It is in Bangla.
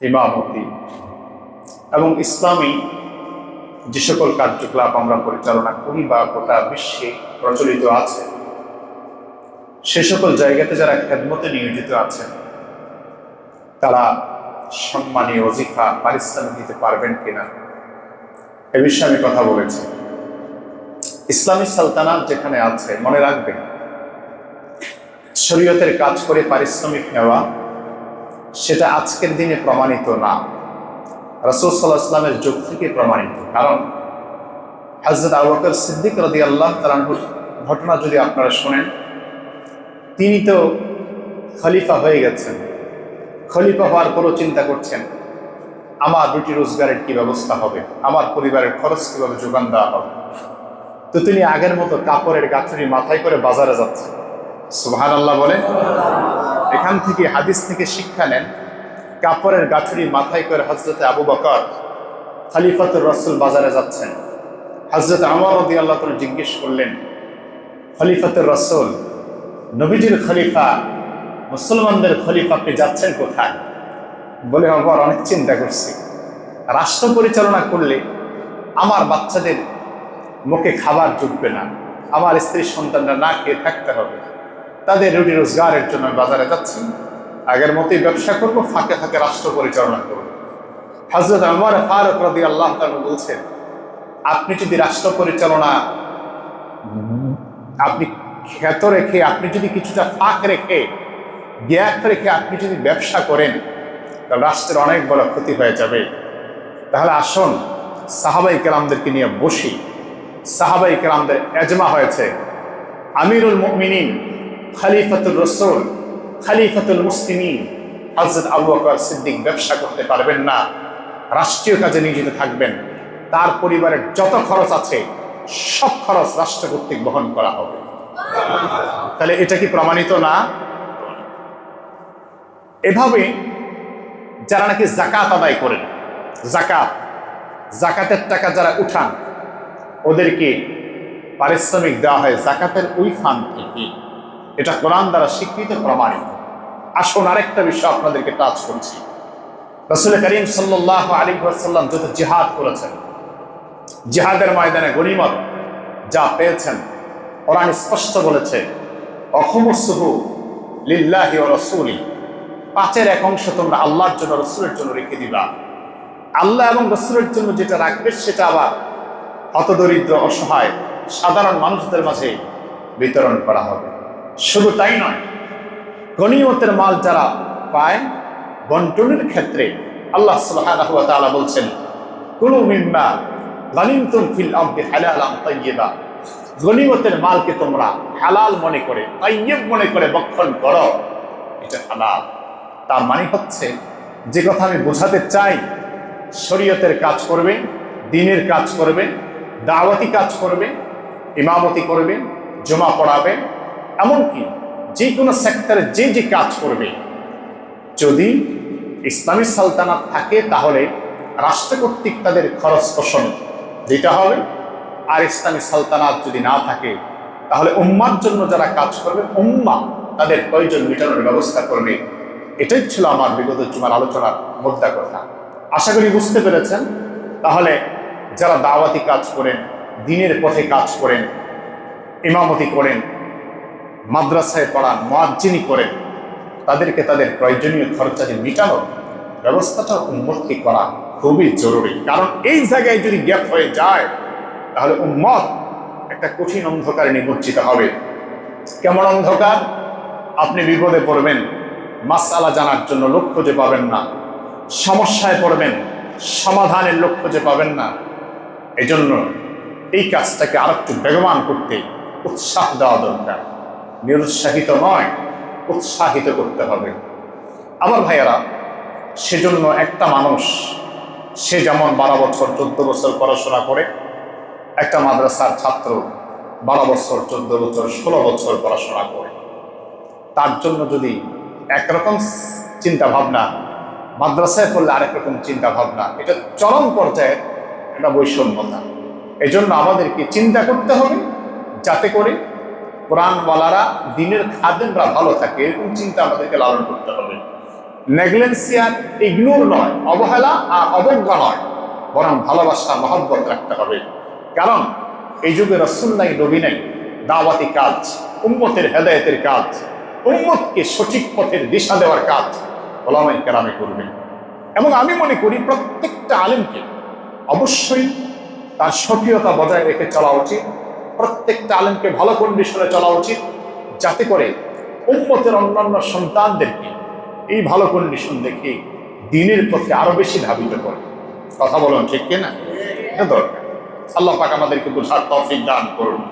ইমামতি। এবং ইসলামী যে সকল কার্যকলাপ আমরা পরিচালনা করি বা গোটা বিশ্বে প্রচলিত আছে, সে সকল জায়গাতে যারা খেদমতে নিয়োজিত আছেন, তারা সম্মানী অজিফা পারিশ্রমিক দিতে পারবেন কিনা, এ বিষয়ে আমি কথা বলেছি। ইসলামী সালতানাত যেখানে আছে, মনে রাখবেন, শরীয়তের কাজ করে পারিশ্রমিক নেওয়া সেটা আজকের দিনে প্রমাণিত না। রসুল সাল্লাহ ইসলামের যুগ থেকে প্রমাণিত। কারণ হজরত আবুবকর সিদ্দিক রদি আল্লাহ তালাহুর ঘটনা যদি আপনারা শোনেন, তিনি তো খলিফা হয়ে গেছেন। খলিফা হওয়ার পরও চিন্তা করছেন, আমার রুটি রোজগারের কি ব্যবস্থা হবে? আমার পরিবারের খরচ কীভাবে যোগান দেওয়া হবে? তো তিনি আগের মতো কাপড়ের গাছুরি মাথায় করে বাজারে যাচ্ছেন। সুবাহান আল্লাহ বলে এখান থেকে হাদিস থেকে শিক্ষা নেন কাপড়ের গাছুরি মাথায় করে হজরতে আবু বকর খালিফাতুর রসুল বাজারে যাচ্ছেন। হজরত আমার রদি আল্লাহ তালা জিজ্ঞেস করলেন, খলিফাতুর রসুল, নবীজির খলিফা, মুসলমানদের খলিফা আপনি যাচ্ছেন কোথায়? বলে, আবার অনেক চিন্তা করছি। রাষ্ট্র পরিচালনা করলে আমার বাচ্চাদের মুখে খাবার জুটবে না। আমার স্ত্রী সন্তানরা না খেয়ে থাকতে হবে। তাদের রুটি রোজগারের জন্য বাজারে যাচ্ছি। আগের মতোই ব্যবসা করব, ফাঁকে ফাঁকে রাষ্ট্র পরিচালনা করব। হজরত আমার ফারুক রদি আল্লাহ বলছেন, আপনি যদি রাষ্ট্র পরিচালনা, আপনি খ্যাত রেখে, আপনি যদি কিছুটা ফাঁক রেখে, গ্যাপ রেখে আপনি যদি ব্যবসা করেন, তাহলে রাষ্ট্রের অনেক বড় ক্ষতি হয়ে যাবে। তাহলে আসুন, সাহাবাই কেরামদেরকে নিয়ে বসি। সাহাবাই কেরামদের এজমা হয়েছে, আমিরুল মিনিন খালিফাতুল রসুল, খালিফাতুল মুসলিমিন। হজরত আবু বকর সিদ্দিক ব্যবসা করতে পারবেন না, রাষ্ট্রীয় কাজে নিয়োজিত থাকবেন। তার পরিবারের যত খরচ আছে, সব খরচ রাষ্ট্র কর্তৃক বহন করা হবে। তাহলে এটা কি প্রমাণিত না? এভাবে যারা নাকি জাকাত আদায় করেন জাকাত জাকাতের টাকা যারা উঠান, ওদেরকে পারিশ্রমিক দেওয়া হয় জাকাতের ওই ফান্ড থেকে। এটা কোরআন দ্বারা স্বীকৃত প্রমাণিত। আসুন আরেকটা বিষয় আপনাদেরকে টাচ করছি। রসুল করিম সাল্লাহ আলী সাল্লাম যত জিহাদ করেছেন, জিহাদের ময়দানে গনিমত যা পেয়েছেন, কোরআন স্পষ্ট বলেছে অখমসুহু লিল্লাহি ও রসুলি পাঁচের এক অংশ তোমরা আল্লাহর জন্য, রসুলের জন্য রেখে দিবা। আল্লাহ এবং রসুলের জন্য যেটা রাখবে সেটা আবার হতদরিদ্র, অসহায়, সাধারণ মানুষদের মাঝে বিতরণ করা হবে। শুধু তাই নয়, গণিমতের মাল যারা পায় বন্টনের ক্ষেত্রে আল্লাহ তাআলা বলছেন, কুলু মিম্মা গানিমতুম ফিল আরদি হালালান তাইয়্যিবা। গনিমতের মালকে তোমরা হালাল মনে করে, তাইয়্যিব মনে করে বক্ষণ করো, এটা হালাল। তার মানে হচ্ছে, যে কথা আমি বোঝাতে চাই, শরীয়তের কাজ করবে, দিনের কাজ করবে, দাওয়াতি কাজ করবে, ইমামতি করবে, জমা পড়াবে এমনকি যে কোনো সেক্টরে যে যে কাজ করবে, যদি ইসলামী সালতানাত থাকে, তাহলে রাষ্ট্র কর্তৃক তাদের খরচ পোষণ দিতে হবে। আর ইসলামী সালতানাত যদি না থাকে, তাহলে উম্মার জন্য যারা কাজ করবে, উম্মা তাদের প্রয়োজন মেটানোর ব্যবস্থা করবে। এটাই ছিল আমার বিগত জুমার আলোচনার মোদ্দা কথা। আশা করি বুঝতে পেরেছেন? তাহলে যারা দাওয়াতি কাজ করেন, দিনের পথে কাজ করেন, ইমামতি করেন মাদ্রাসায় পড়ান মোয়াজ্জিনী করেন, তাদেরকে তাদের প্রয়োজনীয় খরচাদি মেটানোর ব্যবস্থাটা উন্মুক্তি করা খুবই জরুরি। কারণ এই জায়গায় যদি গ্যাপ হয়ে যায়, তাহলে উম্মত একটা কঠিন অন্ধকারে নিমজ্জিত হবে। কেমন অন্ধকার? আপনি বিপদে পড়বেন, মাসালা জানার জন্য লক্ষ্য খুঁজে পাবেন না, সমস্যায় পড়বেন, সমাধানের লক্ষ্য খুঁজে পাবেন না। এজন্য এই কাজটাকে আর একটু বেগমান করতে উৎসাহ দেওয়া দরকার। নিরুৎসাহিত নয়, উৎসাহিত করতে হবে। আমার ভাইয়েরা, সেজন্য একটা মানুষ, সে যেমন বারো বছর, চোদ্দ বছর পড়াশোনা করে, একটা মাদ্রাসার ছাত্র বারো বছর, চোদ্দ বছর, ষোলো বছর পড়াশোনা করে। তার জন্য যদি একরকম চিন্তা ভাবনা মাদ্রাসায় পড়লে আরেক রকম চিন্তা ভাবনা এটা চরম পর্যায়ের একটা বৈষম্যতা। এই জন্য আমাদেরকে চিন্তা করতে হবে, যাতে করে কোরআনওয়ালারা দিনের খাদেমরা ভালো থাকে, এরকম চিন্তা আমাদেরকে লালন করতে হবে। নেগলেন্সিয়ার ইগনোর নয়, অবহেলা আর অবজ্ঞা নয়, বরং ভালোবাসা, মহব্বত রাখতে হবে। কারণ এই যুগে রসুল নাই, নবী নাই, দাওয়াতি কাজ, উম্মতের হেদায়তের কাজ, উম্মতকে সঠিক পথের দিশা দেওয়ার কাজ ওলামাই কেরামে করবে। এবং আমি মনে করি প্রত্যেকটা আলেমকে অবশ্যই তার স্বকীয়তা বজায় রেখে চলা উচিত। প্রত্যেকটা আলেমকে ভালো কন্ডিশনে চলা উচিত, যাতে করে উম্মতের অন্যান্য সন্তানদেরকে এই ভালো কন্ডিশন দেখে দিনের প্রতি আরও বেশি ধাবিত করে। কথা বলুন ঠিক কিনা? এটা দরকার। আল্লাহ পাক আমাদেরকে বোঝার তফিক দান করুন।